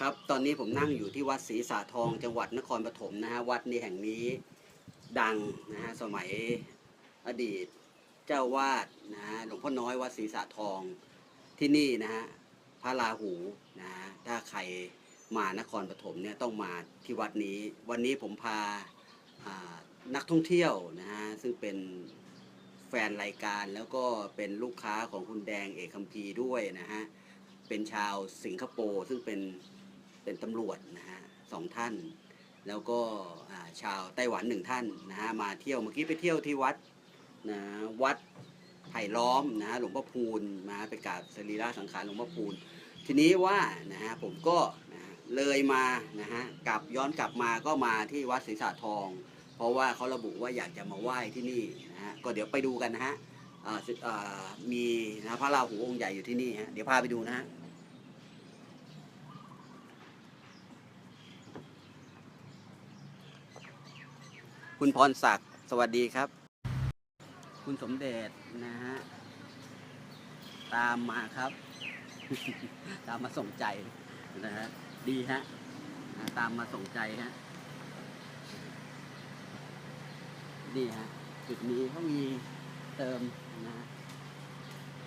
ครับตอนนี้ผมนั่งอยู่ที่วัดศรีสาทองจังหวัดนครปฐมนะฮะวัดนี้แห่งนี้ดังนะฮะสมัยอดีตเจ้าวาดนะฮะหลวงพ่อน้อยวัดศรีสาทองที่นี่นะฮะพระราหูนะฮะถ้าใครมานครปฐมเนี่ยต้องมาที่วัดนี้ วันนี้ผมพาานักท่องเที่ยวนะฮะซึ่งเป็นแฟนรายการแล้วก็เป็นลูกค้าของคุณแดงเอกคัมพีร์ด้วยนะฮะ เป็นชาวสิงคโปร์ซึ่งเป็นเป็นตำรวจนะฮะสองท่าน แล้วก็ชาวไต้หวันหนึ่งท่านนะฮะมาเที่ยวเมื่อกี้ไปเที่ยวที่วัดนะวัดไผ่ล้อมนะฮะหลวงพ่อพูนมาไปกราบสรีระสังขารหลวงพ่อพูน ทีนี้ว่านะฮะผมก็นะะเลยมานะฮะกลับย้อนกลับมาก็มาที่วัดศรีสาทอง เพราะว่าเขาระบุว่าอยากจะมาไหว้ที่นี่นะฮะก็เดี๋ยวไปดูกันนะฮะมีนะพระราหูองค์ใหญ่อยู่ที่นี่ฮะเดี๋ยวพาไปดูนะฮะ คุณพรศักดิ์สวัสดีครับ คุณสมเด็จนะฮะ ตามมาครับ ตามมาส่งใจนะฮะ ดีฮะ ตามมาส่งใจฮะ นี่ฮะ จุดนี้เขามีเติมนะฮะ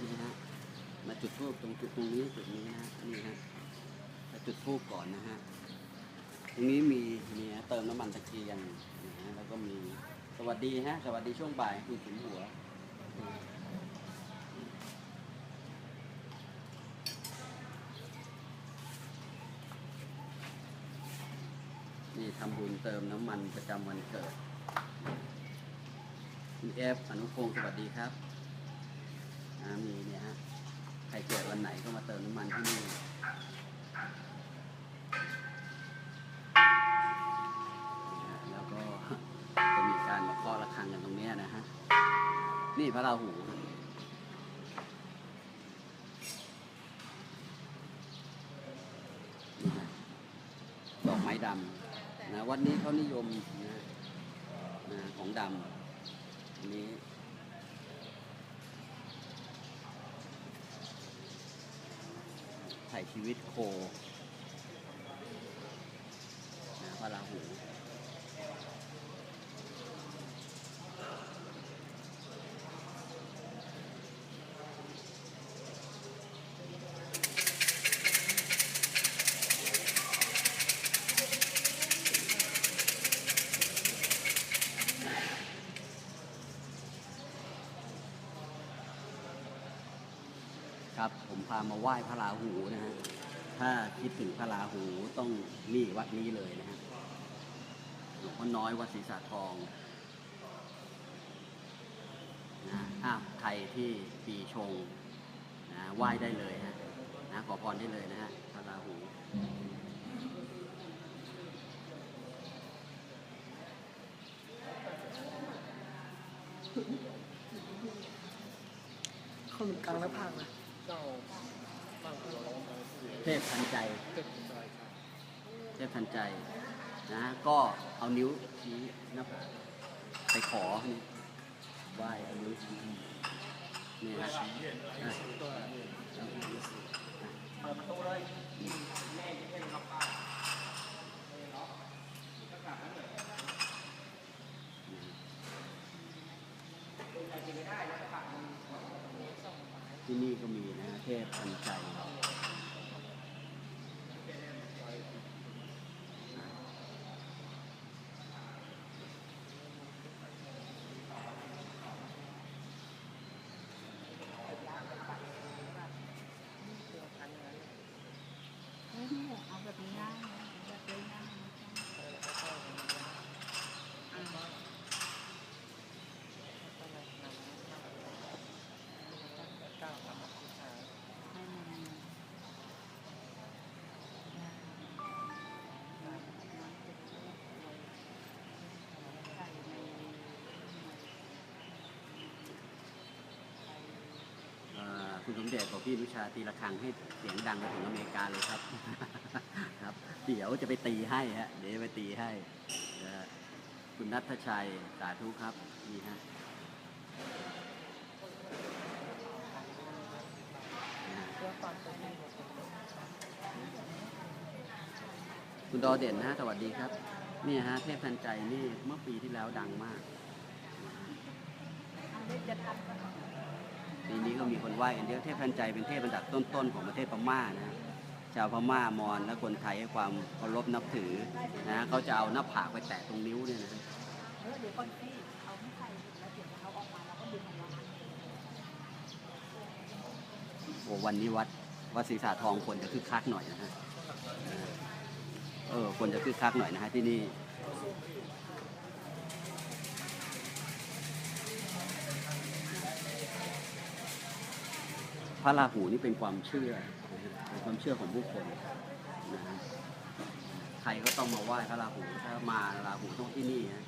นี่ฮะ มาจุดทูบตรงจุดตรงนี้จุดนี้นะฮะนี่ฮะมาจุดทูบก่อนนะฮะ ตรงนี้มีมีเติมน้ำมันตะเกียงนะฮะแล้วก็มีสวัสดีฮะสวัสดีช่วงบ่ายคุณขุนหัวนี่ทำบุญเติมน้ำมันประจำวันเกิด คุณเอฟอนุพงศ์สวัสดีครับมีเนี่ยฮะ ใครเกิดวันไหนก็มาเติมน้ำมันที่นี่ พระราหูดอกไม้ดำนะวันนี้เขานิยมนะนะของดำอันนี้ถ่ชีวิตโคนะพระราหู ครับผมพามาไหว้พระราหูนะฮะ ถ้าคิดถึงพระราหูต้องนี่วัดนี้เลยนะฮะ หลวงพ่อน้อยวัดศรีสาทองนะอ้าวใครที่ปีชงนะไหว้ได้เลยฮะนะขอพรได้เลยนะฮะพระราหูคนกลางหน้าผากนะเจ้าบ้านหังนคือ เทพทันใจเจ็บใจครับเทพทันใจนะก็เอานิ้วชี้หนะไปขอนี่ไหว้เอานิ้วชี้นี่ฮะอะก็เปิดประตูเลย ที่นี่ก็มีนะเทพทันใจ เอ้ยเนี่ยเอาแบบนี้ได้นะแบบนี้ได้นะอ่า ก้าวขาผู้ชาย ให้มันใส่ใน เอ่อ คุณสมเด็จบอกพี่วิชาตีระฆังให้เสียงดังไปถึงอเมริกาเลยครับ ครับ เดี๋ยวจะไปตีให้ฮะเดี๋ยวไปตีให้คุณนัทชัยสาธุครับนี่ฮะคุณดอเด่นนะฮะสวัสดีครับนี่ฮะเทพทันใจนี่เมื่อปีที่แล้วดังมากอันนี้จะทำ กันปีนี้ก็มีคนไหว้กันเยอะเทพทันใจเป็นเทพอันดับต้นๆของประเทศพม่านะชาวพม่ามอญและคนไทยให้ความเคารพนับถือนะเขาจะเอาหน้าผากไปแตะตรงนิ้วเนี่ยนะเดี๋ยวคนที่เอาไม่ใส่แล้วเดี๋ยวเขาออกมาแล้วก็ดึงออกมาโอ้วันนี้วัดวัดศรีสาทองคนจะคึกคักหน่อยนะฮะเออคนจะคึกคักหน่อยนะฮะที่นี่ พระราหูนี่เป็นความเชื่อเป็นความเชื่อของผู้คนนะฮะใครก็ต้องมาไหว้พระราหูถ้ามาราหูต้องที่นี่นะ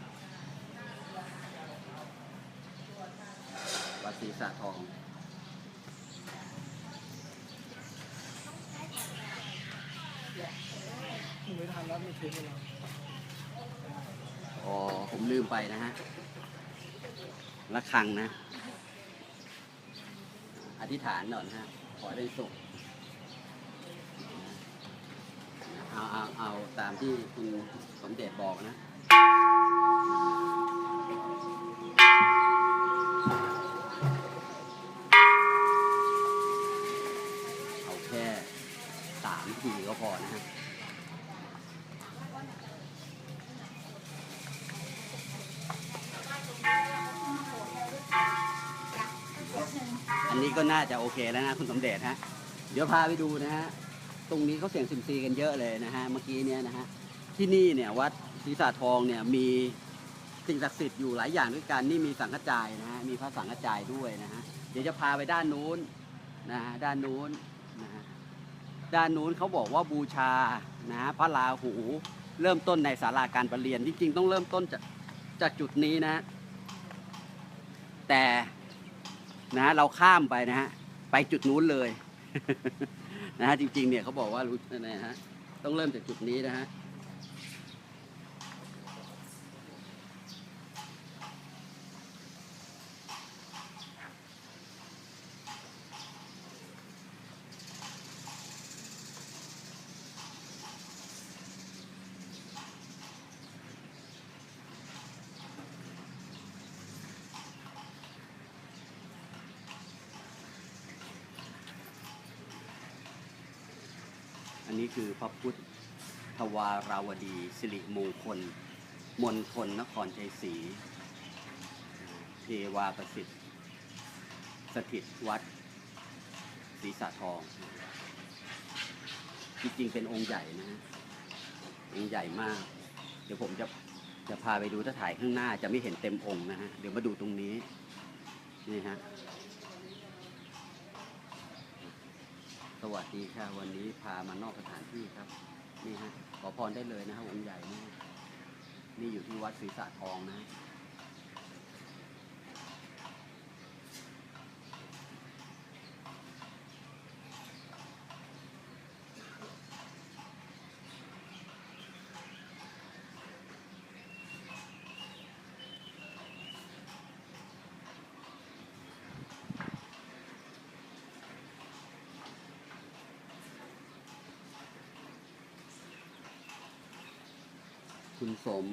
วัดศรีสาทองไม่ทันแล้วมีเทปไปแล้วอ๋อผมลืมไปนะฮะละคังนะ อธิษฐานหน่อยนะฮะขอได้สุขเอาเอาเอาตามที่คุณสมเด็จบอกนะ นี้ก็น่าจะโอเคแล้วนะคุณสมเด็จฮะ เดี๋ยวพาไปดูนะฮะ ตรงนี้เขาเสี่ยงซิมซีกันเยอะเลยนะฮะ เมื่อกี้เนี่ยนะฮะ ที่นี่เนี่ยวัดศรีสาทองเนี่ยมีสิ่งศักดิ์สิทธิ์อยู่หลายอย่างด้วยกัน นี่มีสังฆจายนะฮะ มีพระสังฆจายด้วยนะฮะ เดี๋ยวจะพาไปด้านนู้นนะฮะ ด้านนู้นนะฮะ ด้านนู้นเขาบอกว่าบูชานะฮะพระราหูเริ่มต้นในศาลาการประเรียนจริงๆ ต้องเริ่มต้นจากจากจุดนี้นะ แต่ นะฮะเราข้ามไปนะฮะไปจุดนู้นเลยนะฮะจริงๆเนี่ยเขาบอกว่ารู้นะฮะต้องเริ่มจากจุดนี้นะฮะ ระพุทธทวาราวดี สิริมงคลมณฑลนครชัยศรีเทวาประสิทธิ์ สถิตวัดศรีสะทอง จริงๆเป็นองค์ใหญ่นะฮะองค์ใหญ่มาก เดี๋ยวผมจะจะพาไปดูถ้าถ่ายข้างหน้าจะไม่เห็นเต็มองค์นะฮะ เดี๋ยวมาดูตรงนี้ นี่ฮะ วัสดีค่ะ วันนี้พามานอกสถานที่ครับ นี่ฮะขอพรได้เลยนะฮะองค์ใหญ่นี่นี่อยู่ที่วัดศรีสะทองนะ คุณสม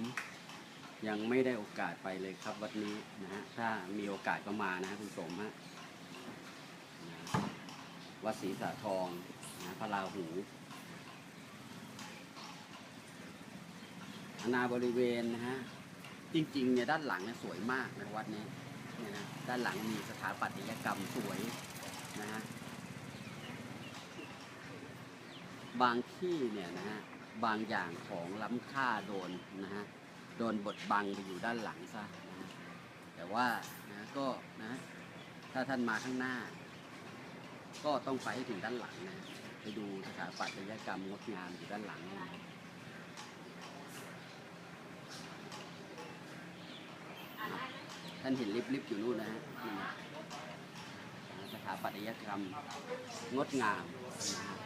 ยังไม่ได้โอกาสไปเลยครับวัดนี้นะฮะถ้ามีโอกาสก็มานะฮะคุณสมฮะนะวัดศรีสะทองนะพระราหูอาณาบริเวณนะฮะจริงๆเนี่ยด้านหลังเนี่ยสวยมากนะวัดนี้เนี่ยนะด้านหลังมีสถาปัตยกรรมสวยนะฮะบางที่เนี่ยนะฮะ บางอย่างของล้ำค่าโดนนะฮะโดนบดบังไปอยู่ด้านหลังซะนะฮะแต่ว่านะก็นะถ้าท่านมาข้างหน้า ก็ต้องไปให้ถึงด้านหลังนะไปดูสถาปัตยกรรมงดงามอยู่ด้านหลังนะท่านเห็นลิฟต์ๆอยู่นู่นนะฮะนี่นะสถาปัตยกรรมงดงามนะฮะ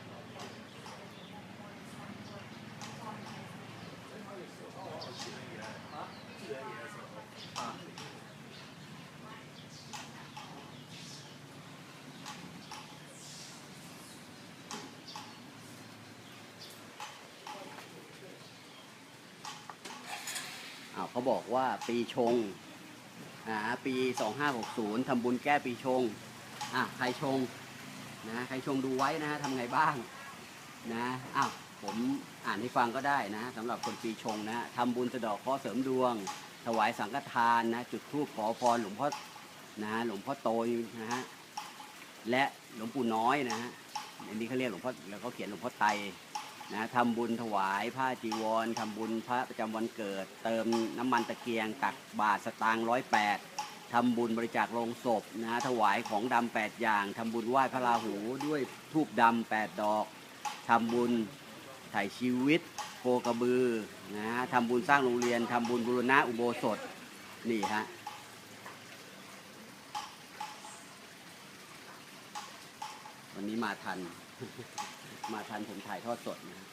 เขาบอกว่าปีชงอ่าปี 2560ทำบุญแก้ปีชงอะใครชงนะใครชงดูไว้นะฮะทำไงบ้างนะอ้าวผมอ่านให้ฟังก็ได้นะสำหรับคนปีชงนะทำบุญสะดอกข้อเสริมดวง ถวายสังฆทานนะจุดธูปขอพรหลวงพ่อนะหลวงพ่อโตนะฮะและหลวงปู่น้อยนะฮะอันนี้เขาเรียกหลวงพ่อแล้วเขาเขียนหลวงพ่อไต นะทำบุญถวายผ้าจีวรทำบุญพระประจำวันเกิด เติมน้ำมันตะเกียง ตักบาทสตางค์ร้อยแปดทำบุญบริจาคโลงศพนะถวายของดำแปดอย่างทำบุญไหว้พระราหูด้วยทูบดำแปดดอกทำบุญถ่ายชีวิตโคกระบือนะทำบุญสร้างโรงเรียนทำบุญบูรณะอุโบสถนี่ฮะวันนี้มาทัน มาทันผมถ่ายทอดสดนะ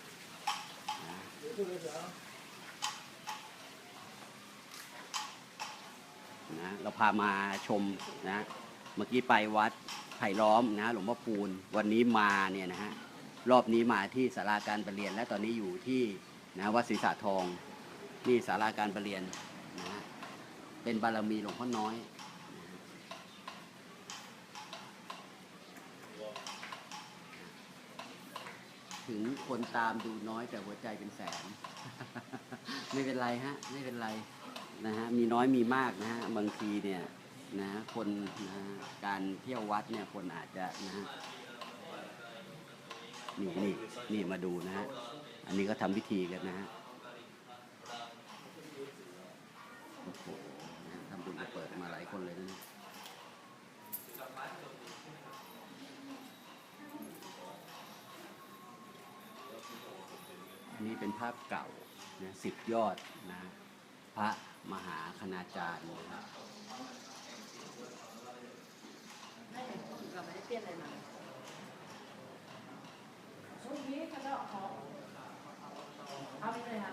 นะเราพามาชมนะเมื่อกี้ไปวัดไผ่ล้อมนะหลวงพ่อปูนวันนี้มาเนี่ยนะฮะรอบนี้มาที่ศาลาการประเรียนและตอนนี้อยู่ที่นะวัดศรีสะทองนี่ศาลาการประเรียนนะฮะเป็นบารมีหลวงพ่อน้อยนะฮะ ถึงคนตามดูน้อยแต่หัวใจเป็นแสน ไม่เป็นไรฮะ ไม่เป็นไรนะฮะมีน้อยมีมากนะฮะบางทีเนี่ยนะคนนะการเที่ยววัดเนี่ยคนอาจจะนะฮะนี่นี่นี่มาดูนะฮะอันนี้ก็ทำพิธีกันนะฮะโอ้โหทำบุญจะเปิดมาหลายคนเลยนะ นี่เป็นภาพเก่านะสิบยอดนะพระมหาคณาจารย์นะครับไม่เราไม่ได้เปลี่ยนอะไรมาช่วงนี้ก็จะขอเอาไปเลยครับจ้ะ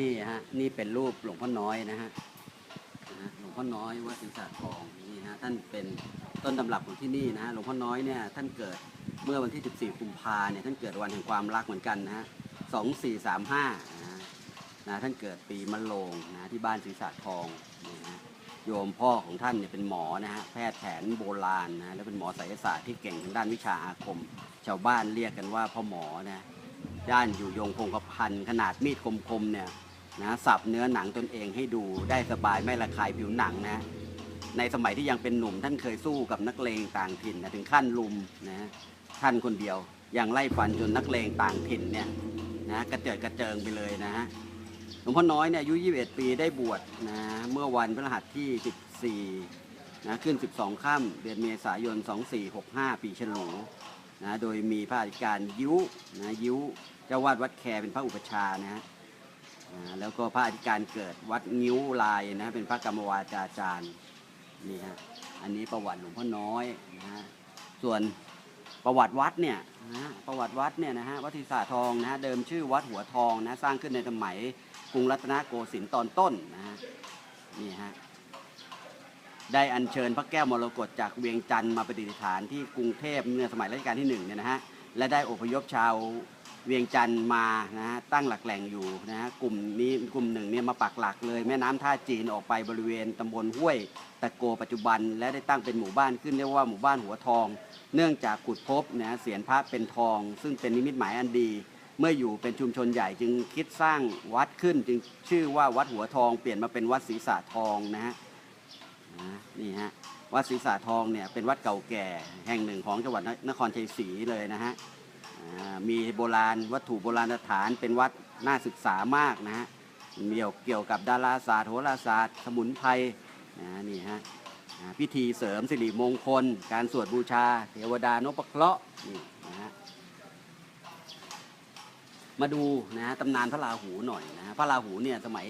นี่ฮะนี่เป็นรูปหลวงพ่อน้อยนะฮะหลวงพ่อน้อยวัดศรีสะทองนี่ฮะท่านเป็นต้นตำรับของที่นี่นะฮะหลวงพ่อน้อยเนี่ยท่านเกิดเมื่อวันที่ 14กุมภาเนี่ยท่านเกิดวันแห่งความรักเหมือนกันนะฮะ2435นะฮะนะท่านเกิดปีมะโรงนะที่บ้านศรีสะทองนี่นะโยมพ่อของท่านเนี่ยเป็นหมอนะฮะแพทย์แผนโบราณนะแล้วเป็นหมอไสยศาสตร์ที่เก่งทางด้านวิชาอาคม ชาวบ้านเรียกกันว่าพ่อหมอนะด้านอยู่ยงคงกระพันขนาดมีดคมๆเนี่ย นะสับเนื้อหนังตนเองให้ดูได้สบายไม่ระคายผิวหนังนะ ในสมัยที่ยังเป็นหนุ่มท่านเคยสู้กับนักเลงต่างถิ่นนะถึงขั้นลุมนะท่านคนเดียวยังไล่ฟันจนนักเลงต่างถิ่นเนี่ยนะกระเจิดกระเจิงไปเลยนะฮะหลวงพ่อน้อยเนี่ยอายุ 21 ปีได้บวชนะเมื่อวันพฤหัสที่ 14นะขึ้น 12 ค่ำเดือนเมษายน 2465 ปีฉลูนะโดยมีพระอธิการยิ้วนะยิ้วเจ้าวาดวัดแคเป็นพระอุปชานะฮะ แล้วก็พระอธิการเกิดวัดงิ้วลายนะเป็นพระกรรมวาจาจารย์นี่ฮะอันนี้ประวัติหลวงพ่อน้อยนะฮะส่วนประวัติวัดเนี่ยนะประวัติวัดเนี่ยนะฮะวัดทิสาทองนะฮะเดิมชื่อวัดหัวทองนะสร้างขึ้นในสมัยกรุงรัตนโกสินทร์ตอนต้นนะฮะนี่ฮะได้อัญเชิญพระแก้วมรกตจากเวียงจันทร์มาประดิษฐานที่กรุงเทพเมื่อสมัยรัชกาลที่หนึ่งเนี่ยนะฮะและได้อพยพชาว เวียงจันทร์มานะฮะตั้งหลักแหล่งอยู่นะฮะกลุ่มนี้กลุ่มหนึ่งเนี่ยมาปักหลักเลย แม่น้ำท่าจีนออกไปบริเวณตำบลห้วยตะโกปัจจุบัน และได้ตั้งเป็นหมู่บ้านขึ้นเรียกว่าหมู่บ้านหัวทอง เนื่องจากขุดพบนะฮะเสียนพระเป็นทอง ซึ่งเป็นนิมิตหมายอันดี เมื่ออยู่เป็นชุมชนใหญ่จึงคิดสร้างวัดขึ้น จึงชื่อว่าวัดหัวทอง เปลี่ยนมาเป็นวัดศรีสะทองนะฮะนี่ฮะวัดศรีสะทองเนี่ยเป็นวัดเก่าแก่แห่งหนึ่งของจังหวัดนครชัยศรีเลยนะฮะ มีโบราณวัตถุโบราณสถานเป็นวัดน่าศึกษามากนะฮะเกี่ยวเกี่ยวกับดาราศาสตร์โหราศาสตร์ สมุนไพรนะนี่ฮะพิธีเสริมสิริมงคล การสวดบูชา เทวดานพเคราะห์นี่นะฮะมาดูนะฮะตำนานพระราหูหน่อยนะฮะพระราหูเนี่ยสมัย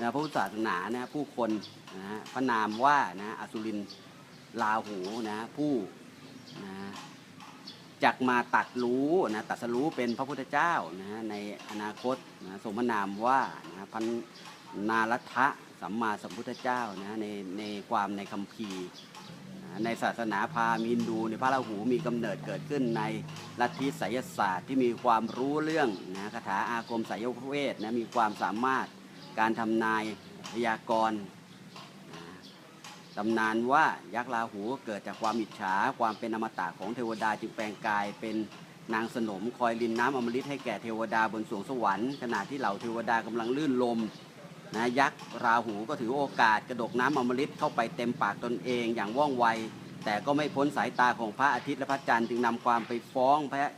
นะพระพุทธศาสนานะผู้คนนะฮะพระนามว่านะอสุรินราหูนะผู้นะ จักมาตัดรู้นะตัดสรู้เป็นพระพุทธเจ้านะฮะในอนาคตนะสมนามว่านะพันนารัทะสัมมาสัมพุทธเจ้านะในในความในคัมภีร์นะในศาสนาพราหมณ์ฮินดูในพระราหูมีกำเนิดเกิดขึ้นในลัทธิไสยศาสตร์ที่มีความรู้เรื่องนะคาถาอาคมไสยเวทนะมีความสามารถการทำนายพยากรณ์ ตำนานว่ายักษ์ราหูเกิดจากความอิจฉาความเป็นอมตะของเทวดาจึงแปลงกายเป็นนางสนมคอยรินน้ำอมฤตให้แก่เทวดาบนสวงสวรรค์ขณะที่เหล่าเทวดากำลังลื่นลมนะยักษ์ราหูก็ถือโอกาสกระดกน้ำอมฤตเข้าไปเต็มปากตนเองอย่างว่องไว แต่ก็ไม่พ้นสายตาของพระอาทิตย์และพระจันทร์จึงนำความไปฟ้องพระ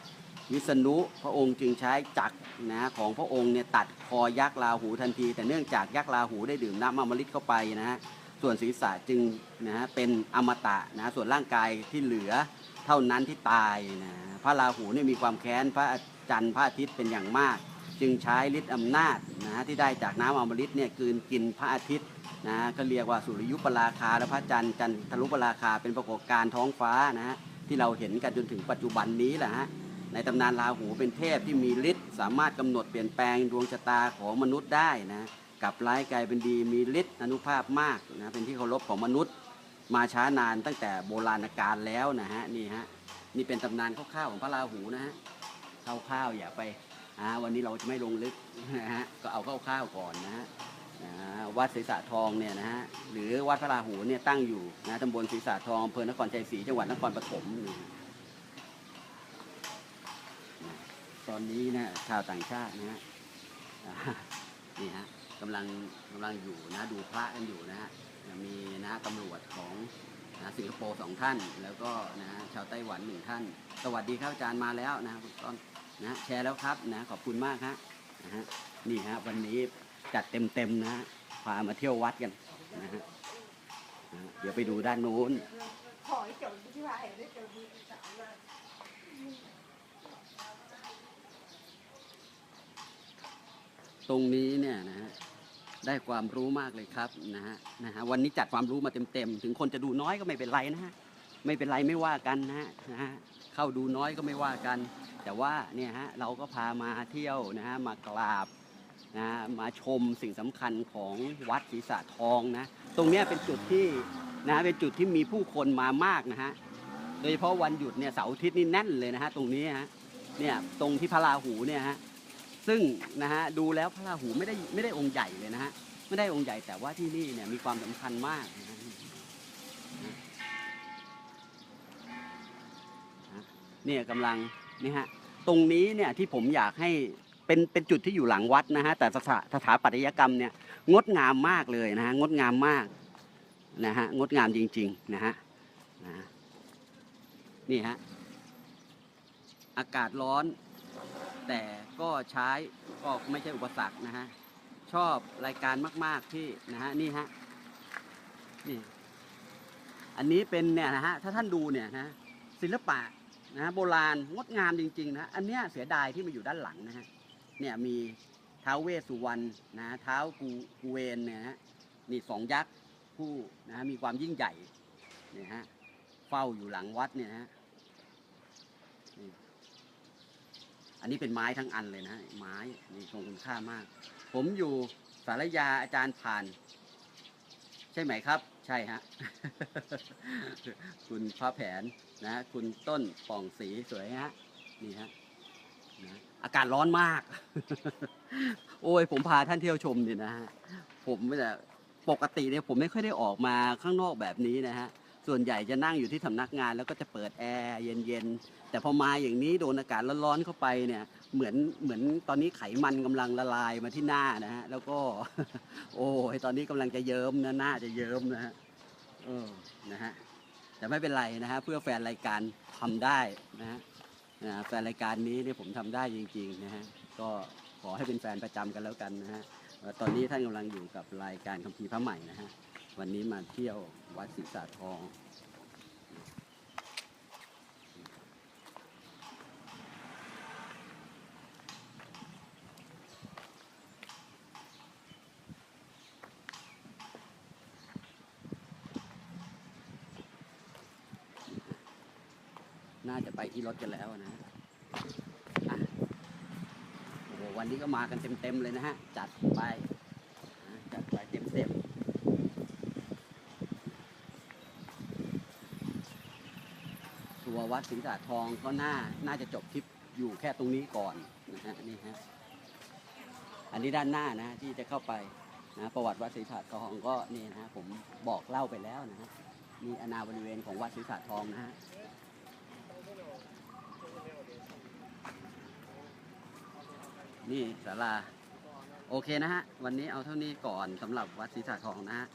วิษณุพระองค์จึงใช้จักรนะของพระองค์เนี่ยตัดคอยักษ์ราหูทันที แต่เนื่องจากยักษ์ราหูได้ดื่มน้ำอมฤตเข้าไปนะฮะ ส่วนศีรษะจึงนะฮะเป็นอมตะนะส่วนร่างกายที่เหลือเท่านั้นที่ตายนะพระราหูเนี่ยมีความแค้นพระจันทร์พระอาทิตย์เป็นอย่างมาก จึงใช้ฤทธิ์อำนาจนะฮะที่ได้จากน้ำอมฤตเนี่ยกืนกินพระอาทิตย์นะฮะก็เรียกว่าสุริยุปราคาและพระจันทร์จันทรุปราคาเป็นปรากฏการณ์ท้องฟ้านะฮะที่เราเห็นกันจนถึงปัจจุบันนี้แหละฮะในตำนานราหูเป็นเทพที่มีฤทธิ์สามารถกำหนดเปลี่ยนแปลงดวงชะตาของมนุษย์ได้นะ กลับร้ายกลายเป็นดีมีฤทธิ์อนุภาพมากนะเป็นที่เคารพของมนุษย์ มาช้านานตั้งแต่โบราณกาลแล้วนะฮะนี่ฮะนี่เป็นตำนานคร่าวๆของพระราหูนะฮะคร่าวๆอย่าไปอ่าวันนี้เราจะไม่ลงลึกนะฮะก็เอาคร่าวๆก่อนนะฮะวัดศรีสะทองเนี่ยนะฮะหรือวัดพระราหูเนี่ยตั้งอยู่นะตำบลศรีสะทองอำเภอนครชัยศรีจังหวัดนครปฐมตอนนี้นะชาวต่างชาตินะฮะนี่ฮะ กำลังกำลังอยู่นะดูพระกันอยู่นะฮะมีนะตำรวจของนะสิงคโปร์สองท่าน แล้วก็นะฮะชาวไต้หวันหนึ่งท่าน สวัสดีครับอาจารย์มาแล้วนะครับตอนนะแชร์แล้วครับนะขอบคุณมากฮะนะฮะนี่ฮะวันนี้จัดเต็มๆนะฮะพามาเที่ยววัดกันนะฮะนะเดี๋ยวไปดูด้านนู้นขอให้จบที่ว่าเห็นได้เจอดีสาวเลยตรงนี้เนี่ยนะฮะ ได้ความรู้มากเลยครับนะฮะนะฮะวันนี้จัดความรู้มาเต็มๆ ถึงคนจะดูน้อยก็ไม่เป็นไรนะฮะไม่เป็นไรไม่ว่ากันนะฮะนะฮะเข้าดูน้อยก็ไม่ว่ากัน แต่ว่าเนี่ยฮะเราก็พามาเที่ยวนะฮะมากราบนะฮะมาชมสิ่งสำคัญของวัดศรีสะทองนะตรงเนี้ยเป็นจุดที่นะฮะเป็นจุดที่มีผู้คนมามากนะฮะโดยเฉพาะวันหยุดเนี่ยเสาร์อาทิตย์นี่แน่นเลยนะฮะตรงนี้ฮะเนี่ยตรงที่พระราหูเนี่ยฮะ ซึ่งนะฮะดูแล้วพระราหูไม่ได้ไม่ได้องค์ใหญ่เลยนะฮะไม่ได้องค์ใหญ่แต่ว่าที่นี่เนี่ยมีความสำคัญมากนะฮะเนี่ยกำลังนี่ฮะตรงนี้เนี่ยที่ผมอยากให้เป็นเป็นจุดที่อยู่หลังวัดนะฮะแต่สถาสถาปัตยกรรมเนี่ยงดงามมากเลยนะฮะงดงามมากนะฮะงดงามจริงๆนะฮะนะฮะนี่ฮะอากาศร้อน แต่ก็ใช้ก็ไม่ใช่อุปสรรคนะฮะ ชอบรายการมาก ๆที่นะฮะนี่ฮะนี่อันนี้เป็นเนี่ยนะฮะถ้าท่านดูเนี่ยนะศิลปะนะฮะโบราณงดงามจริง ๆ นะอันเนี้ยเสียดายที่มาอยู่ด้านหลังนะฮะเนี่ยมีท้าวเวสุวรรณนะท้าวกูกูเวนเนี่ยฮะนี่สองยักษ์ผู้นะฮะมีความยิ่งใหญ่เนี่ยฮะเฝ้าอยู่หลังวัดเนี่ยนะฮะ อันนี้เป็นไม้ทั้งอันเลยนะไม้นี่ทรงคุณค่ามาก ผมอยู่สารยาอาจารย์ผ่าน ใช่ไหมครับ ใช่ฮะคุณพระแผนนะ คุณต้นป่องสีสวยฮะนี่ฮะนะอากาศร้อนมาก โอ้ย ผมพาท่านเที่ยวชมเนี่ยนะฮะผมเนี่ยปกติเนี่ยผมไม่ค่อยได้ออกมาข้างนอกแบบนี้นะฮะ ส่วนใหญ่จะนั่งอยู่ที่สำนักงานแล้วก็จะเปิดแอร์เย็นๆ แต่พอมาอย่างนี้โดนอากาศร้อนๆเข้าไปเนี่ยเหมือนเหมือนตอนนี้ไขมันกำลังละลายมาที่หน้านะฮะแล้วก็ โอ้ยตอนนี้กำลังจะเยิ้มนะหน้าจะเยิ้มนะฮะเออนะฮะแต่ไม่เป็นไรนะฮะเพื่อแฟนรายการทำได้นะฮะแฟนรายการนี้เนี่ยผมทำได้จริงๆนะฮะก็ขอให้เป็นแฟนประจำกันแล้วกันนะฮะตอนนี้ท่านกำลังอยู่กับรายการคัมภีร์พระใหม่นะฮะวันนี้มาเที่ยว วัดศรีสาทองน่าจะไปที่รถกันแล้วนะโอ้โหวันนี้ก็มากันเต็มๆเลยนะฮะ จัดไป จัดไปเต็มๆตั วัดสิงห์สาทองก็น่าน่าจะจบทริปอยู่แค่ตรงนี้ก่อนนะฮะนี่ฮะอันนี้ด้านหน้านะที่จะเข้าไปนะประวัติวัดศรีสาทองก็นี่นะผมบอกเล่าไปแล้วนะฮะนี่อนาบริเวณของวัดศรีสาทองนะฮะนี่ศาลาโอเคนะฮะวันนี้เอาเท่านี้ก่อนสำหรับวัดศรีสาทองนะฮะ